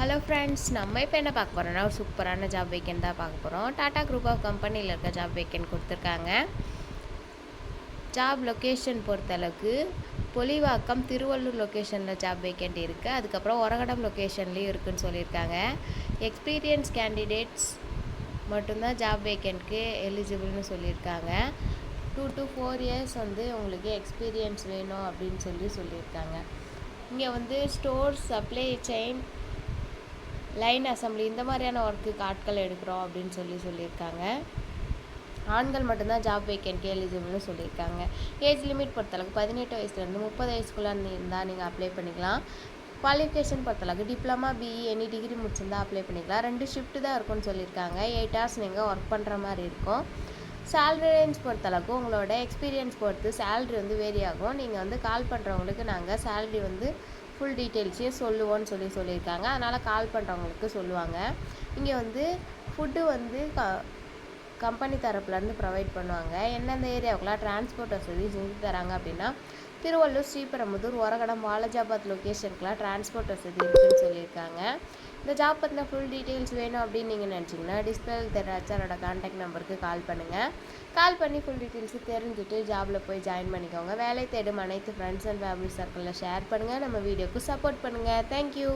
Hello friends நம்ம இப்போ என்ன பார்க்க போகிறோம்னா ஒரு சூப்பரான ஜாப் வேக்கன் தான் பார்க்க போகிறோம் டாடா குரூப் ஆஃப் கம்பெனியில் இருக்க ஜாப் வேக்கன் கொடுத்துருக்காங்க. ஜாப் லொக்கேஷன் பொறுத்தளவுக்கு பொலிவாக்கம் திருவள்ளூர் லொக்கேஷனில் ஜாப் வேக்கண்ட் இருக்குது அதுக்கப்புறம் ஒரகடம் லொக்கேஷன்லேயும் இருக்குதுன்னு சொல்லியிருக்காங்க. எக்ஸ்பீரியன்ஸ் கேண்டிடேட்ஸ் மட்டும்தான் ஜாப் வேக்கண்ட்க்கு எலிஜிபிள்னு சொல்லியிருக்காங்க. டூ டு ஃபோர் இயர்ஸ் வந்து உங்களுக்கு எக்ஸ்பீரியன்ஸ் வேணும் அப்படின்னு சொல்லி சொல்லியிருக்காங்க. இங்கே வந்து store supply chain line assembly இந்த மாதிரியான ஒர்க்குக்கு ஆட்கள் எடுக்கிறோம் அப்படின்னு சொல்லி சொல்லியிருக்காங்க. ஆண்கள் மட்டும்தான் ஜாப் வேக்கன்ட்க்கு எலிஜிபிள்னு சொல்லியிருக்காங்க. ஏஜ் லிமிட் பொறுத்தளவுக்கு பதினெட்டு வயசுலேருந்து முப்பது வயசுக்குள்ளே இருந்தால் நீங்கள் அப்ளை பண்ணிக்கலாம். குவாலிஃபிகேஷன் பொறுத்தளவுக்கு டிப்ளமா பிஇ எனி டிகிரி முடிச்சிருந்தா அப்ளை பண்ணிக்கலாம். ரெண்டு ஷிஃப்ட்டு தான் இருக்கும்னு சொல்லியிருக்காங்க. எயிட் ஹவர்ஸ் நீங்கள் ஒர்க் பண்ணுற மாதிரி இருக்கும். சேல்ரி ரேஞ்ச் பொறுத்தளவுக்கு உங்களோட எக்ஸ்பீரியன்ஸ் பொறுத்து சேல்ரி வந்து வேரி ஆகும். நீங்கள் வந்து கால் பண்ணுறவங்களுக்கு நாங்கள் சேல்ரி வந்து ஃபுல் டீட்டெயில்ஸையும் சொல்லுவோன்னு சொல்லி சொல்லியிருக்காங்க. அதனால் கால் பண்ணுறவங்களுக்கு சொல்லுவாங்க. இங்கே வந்து ஃபுட்டு வந்து க கம்பெனி தரப்புலேருந்து ப்ரொவைட் பண்ணுவாங்க. எந்தெந்த ஏரியாவுக்குலாம் டிரான்ஸ்போர்ட் வசதி செஞ்சு தராங்க அப்படின்னா திருவள்ளூர் ஸ்ரீபெரும்புதூர் ஒரகடம் வாலஜாபாத் லொக்கேஷனுக்குலாம் டிரான்ஸ்போர்ட் வசதி இருக்குதுன்னு சொல்லியிருக்காங்க. இந்த ஜாப் பற்றின ஃபுல் டீட்டெயில்ஸ் வேணும் அப்படின்னு நீங்கள் நினச்சிங்கன்னா டிஸ்பிளே தெரிய ஹெச்ஆரோட கான்டாக்ட் நம்பருக்கு கால் பண்ணுங்கள் கால் பண்ணி ஃபுல் டீட்டெயில்ஸு தெரிஞ்சுட்டு ஜாபில் போய் ஜாயின் பண்ணிக்கோங்க. வேலை தேடும் அனைத்து ஃப்ரெண்ட்ஸ் அண்ட் ஃபேமிலி சர்க்கிளில் ஷேர் பண்ணுங்கள் நம்ம வீடியோக்கு சப்போர்ட் பண்ணுங்கள் தேங்க்யூ